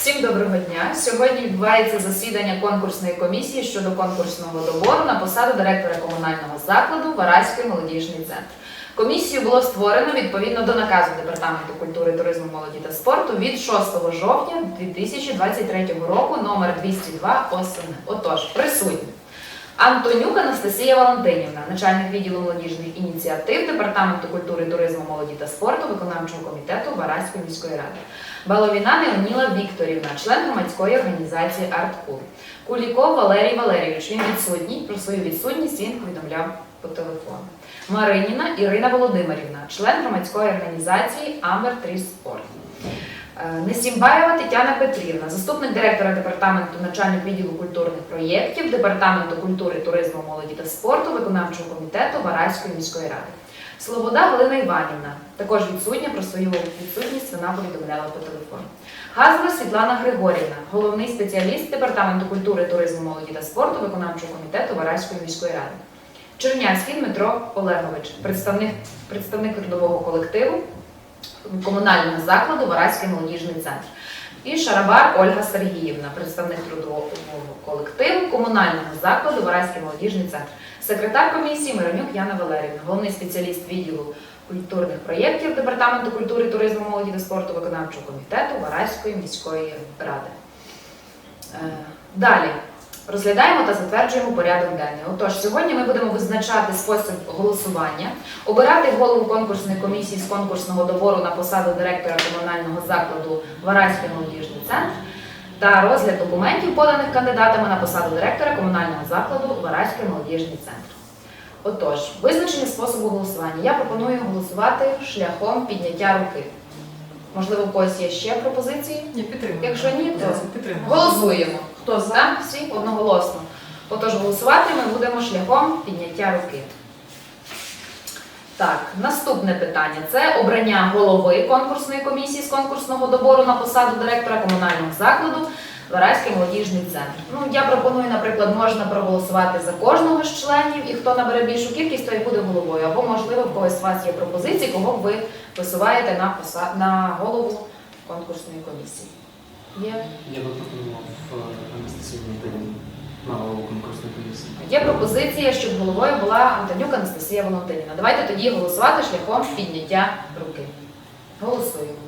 Всім доброго дня. Сьогодні відбувається засідання конкурсної комісії щодо конкурсного добору на посаду директора комунального закладу Вараський молодіжний центр. Комісію було створено відповідно до наказу Департаменту культури, туризму, молоді та спорту від 6 жовтня 2023 року номер 202 ОСН. Отож, присутні. Антонюк Анастасія Валентинівна, начальник відділу молодіжних ініціатив Департаменту культури, туризму, молоді та спорту виконавчого комітету Вараської міської ради. Баловіна Неоніла Вікторівна, член громадської організації «Арткул». Куліков Валерій Валерійович. Він відсутній. Про свою відсутність він повідомляв по телефону. Мариніна Ірина Володимирівна, член громадської організації Амбер Тріс Спорт. Несімбаєва Тетяна Петрівна, заступник директора департаменту начальник відділу культурних проєктів, департаменту культури, туризму, молоді та спорту, виконавчого комітету Вараської міської ради. Слобода Галина Іванівна, також відсутня про свою відсутність вона повідомляла по телефону. Газова Світлана Григорівна, головний спеціаліст департаменту культури, туризму, молоді та спорту, виконавчого комітету Вараської міської ради. Чернявський Дмитро Олегович, представник, представник трудового колективу комунального закладу Вараський молодіжний центр. І Шарабар Ольга Сергіївна, представник трудового колективу комунального закладу Вараський молодіжний центр. Секретар комісії Миронюк Яна Валерівна, головний спеціаліст відділу культурних проєктів Департаменту культури, туризму, молоді та спорту виконавчого комітету Вараської міської ради. Е, Далі розглядаємо та затверджуємо порядок денний. Отож, сьогодні ми будемо визначати спосіб голосування, обирати голову конкурсної комісії з конкурсного добору на посаду директора комунального закладу Вараський молодіжний центр та розгляд документів, поданих кандидатами на посаду директора комунального закладу Вараський молодіжний центр. Отож, визначення способу голосування. Я пропоную голосувати шляхом підняття руки. Можливо, у когось є ще пропозиції? Ні, підтримуємо. Якщо ні, то підтримуємо. Голосуємо. Хто за? Всі одноголосно. Отож, голосувати ми будемо шляхом підняття руки. Так, наступне питання це обрання голови конкурсної комісії з конкурсного добору на посаду директора комунального закладу Вараський молодіжний центр. Ну, я пропоную, наприклад, можна проголосувати за кожного з членів, і хто набере більшу кількість, той буде головою. Або, можливо, в когось з вас є пропозиції, кого ви висуваєте на, поса... на голову конкурсної комісії. Є Я би пропонував е, Анастасію на голову конкурсної комісії. Є пропозиція, щоб головою була Антонюк Анастасія Валентинівна. Давайте тоді голосувати шляхом підняття руки. Голосуємо.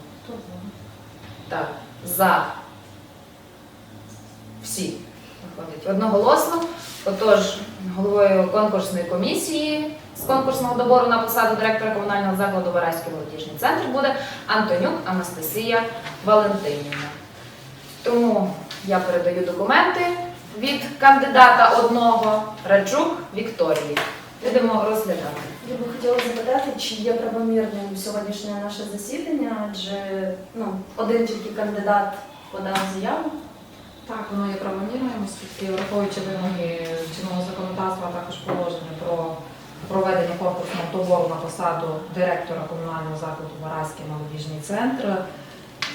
Так, за. Всі. Виходить одноголосно. Отож, головою конкурсної комісії з конкурсного добору на посаду директора комунального закладу Вараський молодіжний центр буде Антонюк Анастасія Валентинівна. Тому я передаю документи від кандидата одного Рачук Вікторії. Будемо розглядати. Я би хотіла запитати, чи є правомірним сьогоднішнє наше засідання, адже ну, один тільки кандидат подав заяву. Так, воно є правомірним, оскільки враховуючи вимоги чинного законодавства, а також положення про проведення конкурсного добору на посаду директора комунального закладу Вараський молодіжний центр.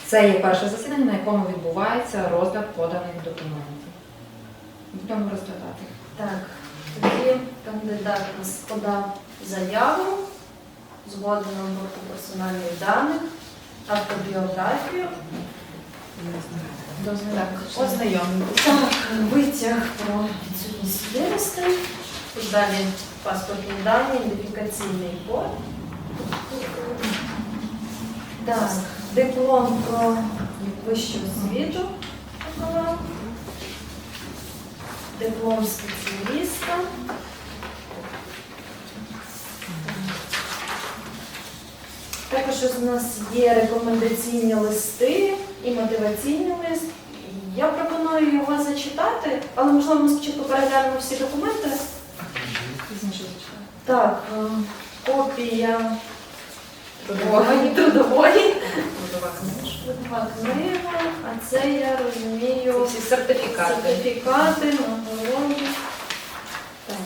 Це є перше засідання, на якому відбувається розгляд поданих документів. Будемо розглядати. Так, тоді кандидат нас подав заяву, згодом роботу персональних даних, автобіографію. Так, ознайомлюйтесь. Так, витяг про відсутність судимостей. Тут далі паспортні дані, ідентифікаційний код. Так, диплом про вищу освіту. Диплом спеціаліста. Також у нас є рекомендаційні листи і мотиваційний лист. Я пропоную його зачитати, але можливо ми спочатку переглянемо всі документи. Так, е, копія Трудової. трудової, Трудова книжка. трудова книга, а це я розумію Всі сертифікати. сертифікати, нагороди. Так.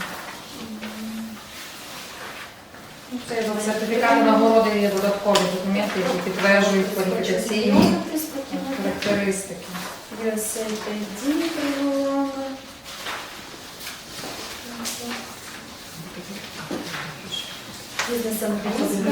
Це сертифікати нагороди є додаткові документи, які підтверджують кваліфікаційні характеристики. USA ID привела. Бізнес-англійська.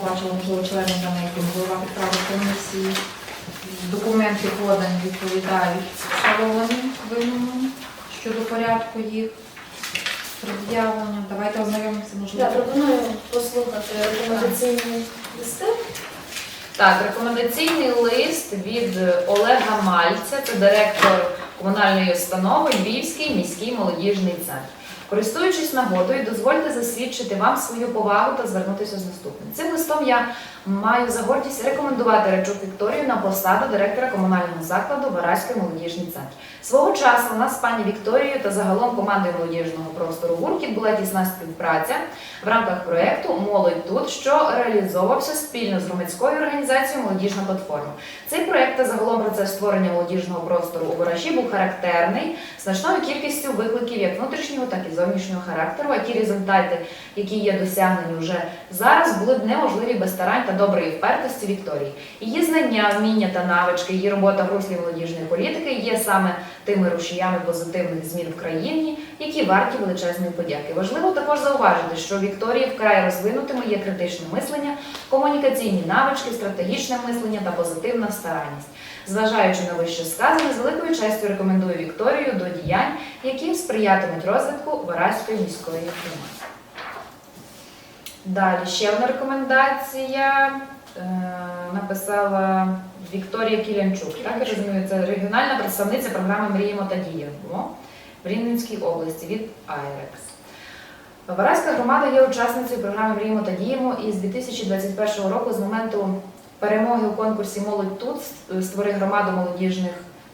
Побачила, можливо, члени заняття голова підправи комісії, документи подані відповідають встановленим вимогам щодо порядку їх пред'явлення. Давайте ознайомимося, Я пропоную послухати рекомендаційні листи. Так, рекомендаційний лист від Олега Мальця, це директор комунальної установи Львівський міський молодіжний центр. Користуючись нагодою, дозвольте засвідчити вам свою повагу та звернутися з наступним. Цим листом я маю за гордість рекомендувати Речук Вікторію на посаду директора комунального закладу Вараський молодіжний центр. Свого часу у нас з пані Вікторією та загалом командою молодіжного простору Гуркіт була тісна співпраця в рамках проєкту Молодь тут, що реалізовувався спільно з громадською організацією Молодіжна платформа. Цей проєкт та загалом процес створення молодіжного простору у Ворожі був характерний значною кількістю викликів як внутрішнього, так і зовнішнього характеру. А ті результати, які є досягнені вже зараз, були б неможливі без старань та доброї впертості Вікторії. Її знання, вміння та навички, її робота в руслі молодіжної політики є саме тими рушіями позитивних змін в країні, які варті величезної подяки. Важливо також зауважити, що Вікторії вкрай розвинутими є критичне мислення, комунікаційні навички, стратегічне мислення та позитивна старанність. Зважаючи на вище сказане, з великою честю рекомендую Вікторію до діянь, які сприятимуть розвитку Вараської міської громади. Далі ще одна рекомендація е, написала Вікторія Кілянчук. Так я розумію, це регіональна представниця програми Мріємо та діємо в Рівненській області від Айрекс. Вараська громада є учасницею програми Мріємо та діємо і з 2021 року, з моменту перемоги у конкурсі Молодь тут створи громаду молодіжних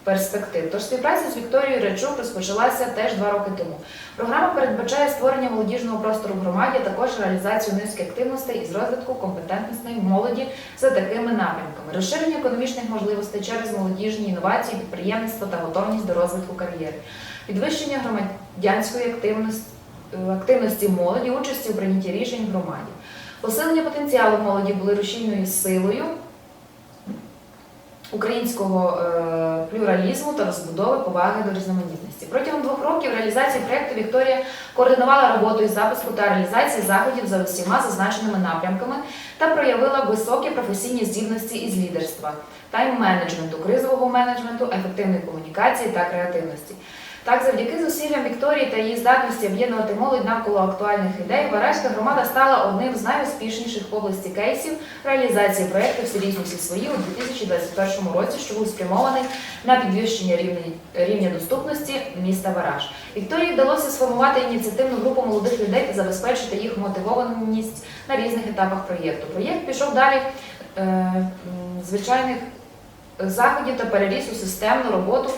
перспектив. Тож співпраця з Вікторією Речук розпочалася теж два роки тому. Програма передбачає створення молодіжного простору в громаді, також реалізацію низки активностей із розвитку компетентностей молоді за такими напрямками: розширення економічних можливостей через молодіжні інновації, підприємництво та готовність до розвитку кар'єри, підвищення громадянської активності, активності молоді, участі у прийнятті рішень в громаді. Посилення потенціалу молоді були рушійною силою українського е, плюралізму та розбудови поваги до різноманітності. Протягом двох років реалізації проєкту Вікторія координувала роботу із запуску та реалізації заходів за усіма зазначеними напрямками та проявила високі професійні здібності із лідерства, тайм-менеджменту, кризового менеджменту, ефективної комунікації та креативності. Так, завдяки зусиллям Вікторії та її здатності об'єднувати молодь навколо актуальних ідей, Вараська громада стала одним з найуспішніших в області кейсів реалізації проєкту «Всі всі свої» у 2021 році, що був спрямований на підвищення рівня, доступності міста Вараж. Вікторії вдалося сформувати ініціативну групу молодих людей та забезпечити їх мотивованість на різних етапах проєкту. Проєкт пішов далі е, звичайних заходів та переріс у системну роботу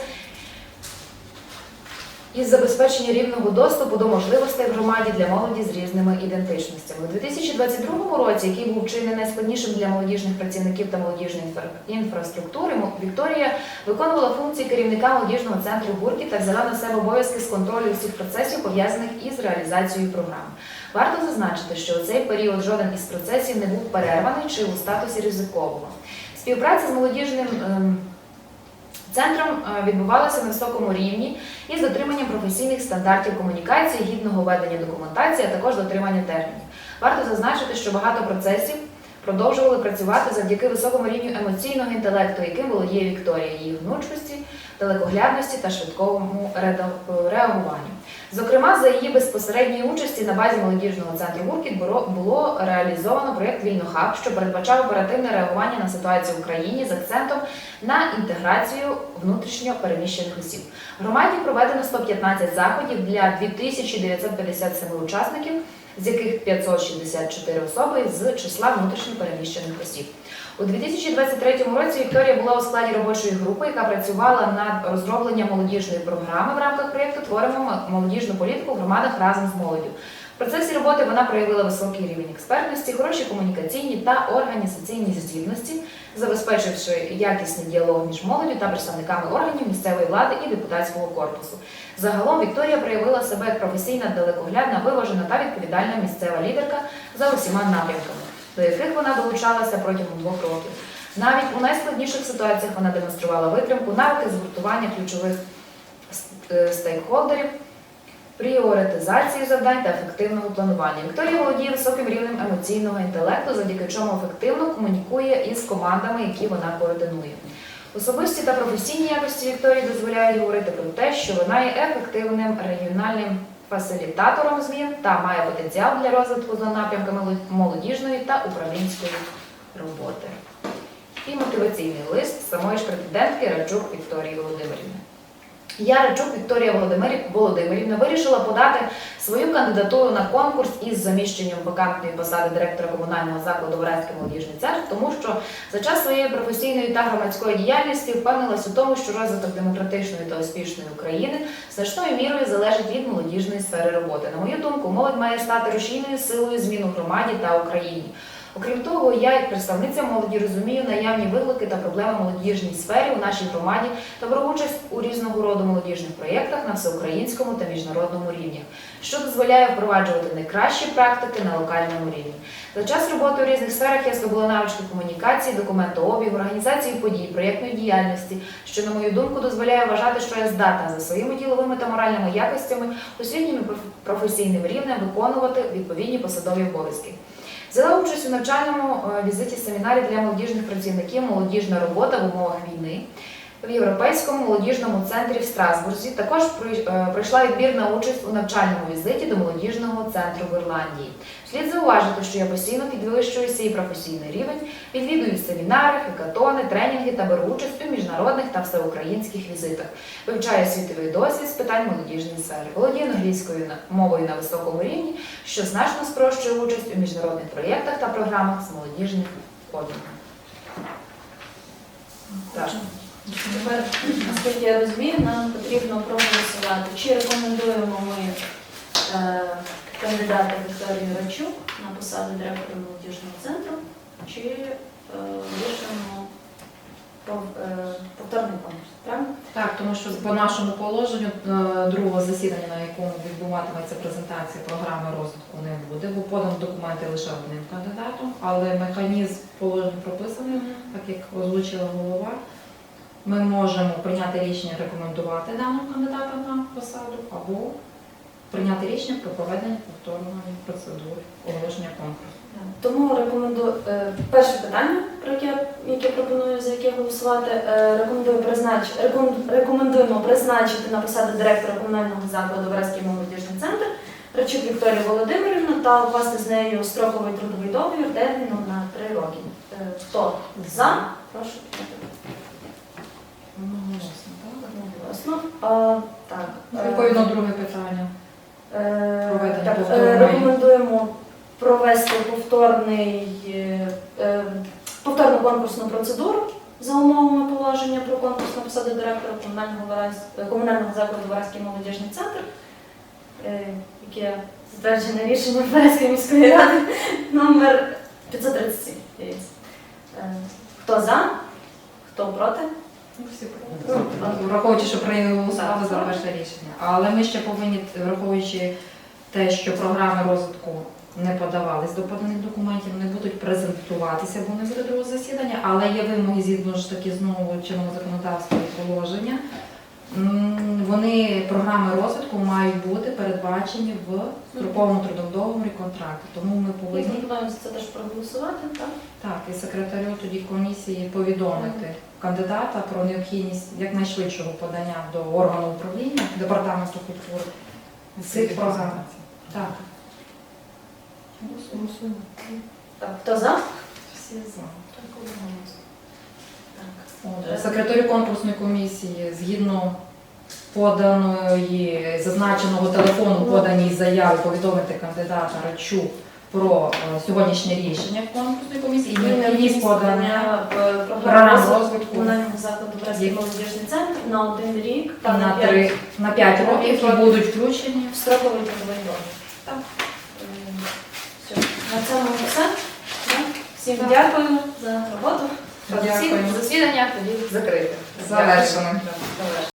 із забезпечення рівного доступу до можливостей в громаді для молоді з різними ідентичностями. У 2022 році, який був чи не найскладнішим для молодіжних працівників та молодіжної інфра- інфраструктури, Вікторія виконувала функції керівника молодіжного центру Гурки та взяла на себе обов'язки з контролю всіх процесів, пов'язаних із реалізацією програми. Варто зазначити, що у цей період жоден із процесів не був перерваний чи у статусі ризикового. Співпраця з молодіжним ем, центром е, відбувалася на високому рівні із дотриманням професійних стандартів комунікації, гідного ведення документації, а також дотримання термінів. Варто зазначити, що багато процесів продовжували працювати завдяки високому рівню емоційного інтелекту, яким володіє Вікторія, її гнучкості, далекоглядності та швидкому реагуванню. Зокрема, за її безпосередньої участі на базі молодіжного центру Гуркіт було реалізовано проєкт Вільнохаб, що передбачав оперативне реагування на ситуацію в Україні з акцентом на інтеграцію внутрішньо переміщених осіб. Громаді проведено 115 заходів для 2957 учасників, з яких 564 особи з числа внутрішньо переміщених осіб. У 2023 році Вікторія була у складі робочої групи, яка працювала над розробленням молодіжної програми в рамках проєкту Творимо молодіжну політику в громадах разом з молоддю. В процесі роботи вона проявила високий рівень експертності, хороші комунікаційні та організаційні здібності, забезпечивши якісний діалог між молоддю та представниками органів місцевої влади і депутатського корпусу. Загалом Вікторія проявила себе як професійна, далекоглядна, виважена та відповідальна місцева лідерка за усіма напрямками, до яких вона долучалася протягом двох років. Навіть у найскладніших ситуаціях вона демонструвала витримку, навики згуртування ключових е, стейкхолдерів, пріоритизації завдань та ефективного планування. Вікторія володіє високим рівнем емоційного інтелекту, завдяки чому ефективно комунікує із командами, які вона координує. Особисті та професійні якості Вікторії дозволяють говорити про те, що вона є ефективним регіональним фасилітатором змін та має потенціал для розвитку за напрямками молодіжної та управлінської роботи. І мотиваційний лист самої ж претендентки Раджук Вікторії Володимирівни. Я Рачук Вікторія Володимирів- Володимирівна вирішила подати свою кандидатуру на конкурс із заміщенням вакантної посади директора комунального закладу Вранський молодіжний центр, тому що за час своєї професійної та громадської діяльності впевнилась у тому, що розвиток демократичної та успішної України значною мірою залежить від молодіжної сфери роботи. На мою думку, молодь має стати рушійною силою змін у громаді та Україні. Окрім того, я, як представниця молоді, розумію наявні виклики та проблеми молодіжній сфері у нашій громаді та беру участь у різного роду молодіжних проєктах на всеукраїнському та міжнародному рівнях, що дозволяє впроваджувати найкращі практики на локальному рівні. За час роботи у різних сферах я здобула навички комунікації, документообігу, організації подій, проєктної діяльності, що, на мою думку, дозволяє вважати, що я здатна за своїми діловими та моральними якостями, освітнім і професійним рівнем виконувати відповідні посадові обов'язки. Взяла участь у навчальному е, візиті семінарі для молодіжних працівників Молодіжна робота в умовах війни в Європейському молодіжному центрі в Страсбурзі. Також е, пройшла відбірна участь у навчальному візиті до молодіжного центру в Ірландії. Слід зауважити, що я постійно підвищую свій професійний рівень, відвідую семінари, хакатони, тренінги та беру участь у міжнародних та всеукраїнських візитах. Вивчаю світовий досвід з питань молодіжної сфери. Володію англійською мовою на високому рівні, що значно спрощує участь у міжнародних проєктах та програмах з молодіжних подвигів. Тепер, наскільки я розумію, нам потрібно проголосувати, чи рекомендуємо ми е, кандидата Вікторію Рачук на посаду директора молодіжного центру, чи е, вирішуємо е, повторний конкурс. Правильно? Так, тому що по нашому положенню е, другого засідання, на якому відбуватиметься презентація програми розвитку, не буде, бо подані документи лише одним кандидатом, але механізм положення прописаний, так як озвучила голова. Ми можемо прийняти рішення рекомендувати даного кандидата на посаду або прийняти рішення про проведення повторної процедури оголошення конкурсу. Тому рекомендую е, перше питання, про яке, яке пропоную за яке голосувати. е, рекомендую признач, рекомендуємо призначити на посаду директора комунального закладу Вразький молодіжний центр Рачук Вікторію Володимирівну та укласти з нею строковий трудовий договір терміном на три роки. Е, хто за? Прошу підтримати. Одноголосно, так? Одноголосно. А, так. е, Відповідно, друге питання. Е, Проведення так, е, рекомендуємо провести повторний, е, повторну конкурсну процедуру за умовами положення про конкурс на посаду директора комунального, Варась- е, комунального закладу Вараський молодіжний центр, е, яке затверджене рішенням Вараської міської ради номер 537. Е, Хто за? Хто проти? Ну, проти. Враховуючи, що прийняли голосувати за перше рішення. Але ми ще повинні, враховуючи те, що програми розвитку не подавались до поданих документів, не будуть презентуватися, бо не буде другого засідання, але є вимоги згідно ж таки знову чинного законодавства і положення. Вони програми розвитку мають бути передбачені в строковому трудовому договорі контракту. Тому ми повинні за це теж проголосувати, так? так, і секретарю тоді комісії повідомити кандидата про необхідність якнайшвидшого подання до органу управління департаменту культури цих програм. Так. Так, хто за? Всі за. Так. Отже, секретарю конкурсної комісії згідно поданої зазначеного телефону поданій заяви повідомити кандидата Рачу про е, сьогоднішнє рішення конкурсної комісії і необхідність подання в програм програму розвитку комунального закладу Братський Є. молодіжний центр на один рік та на на три п'ять на 5 років, які будуть включені в строковий трудовий договір. На цьому все. Да? Всім дякую за роботу. Традиційне засідання тоді закрите. Завершено.